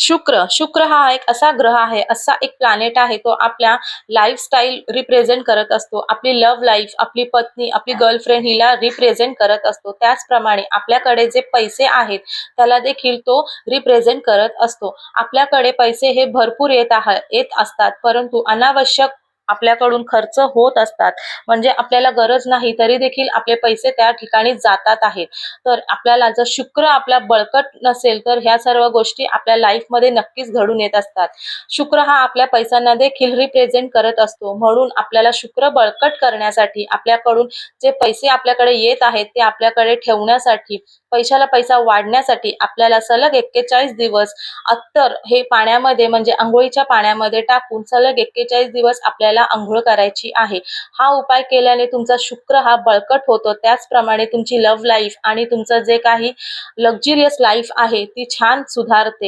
शुक्र. शुक्र हा एक असा ग्रह आहे असा एक प्लॅनेट आहे तो आपल्या लाईफस्टाईल रिप्रेझेंट करत असतो. आपली लव्ह लाईफ आपली पत्नी आपली गर्लफ्रेंड हिला रिप्रेझेंट करत असतो. त्याचप्रमाणे आपल्याकडे जे पैसे आहेत त्याला देखील तो रिप्रेझेंट करत असतो. आपल्याकडे पैसे हे भरपूर येत आह येत असतात परंतु अनावश्यक आपल्याकडून खर्च होत असतात. म्हणजे आपल्याला गरज नाही तरी देखील आपले पैसे त्या ठिकाणी जातात आहेत. तर आपल्याला जर शुक्र आपला बळकट नसेल तर ह्या सर्व गोष्टी आपल्या लाईफमध्ये नक्कीच घडून येत असतात. शुक्र हा आपल्या पैशांना देखील रिप्रेझेंट करत असतो. म्हणून आपल्याला शुक्र बळकट करण्यासाठी आपल्याकडून जे पैसे आपल्याकडे येत आहेत ते आपल्याकडे ठेवण्यासाठी पैशाला पैसा वाढण्यासाठी आपल्याला सलग एक्केचाळीस दिवस अत्तर हे पाण्यामध्ये म्हणजे आंघोळीच्या पाण्यामध्ये टाकून सलग एक्केचाळीस दिवस आपल्याला आपल्याला आंघोळ करायची आहे. हा उपाय केल्याने तुमचा शुक्र हा बळकट होतो. त्याचप्रमाणे तुमची लव्ह लाईफ आणि तुमचं जे काही लक्झरियस लाईफ आहे ती छान सुधारते.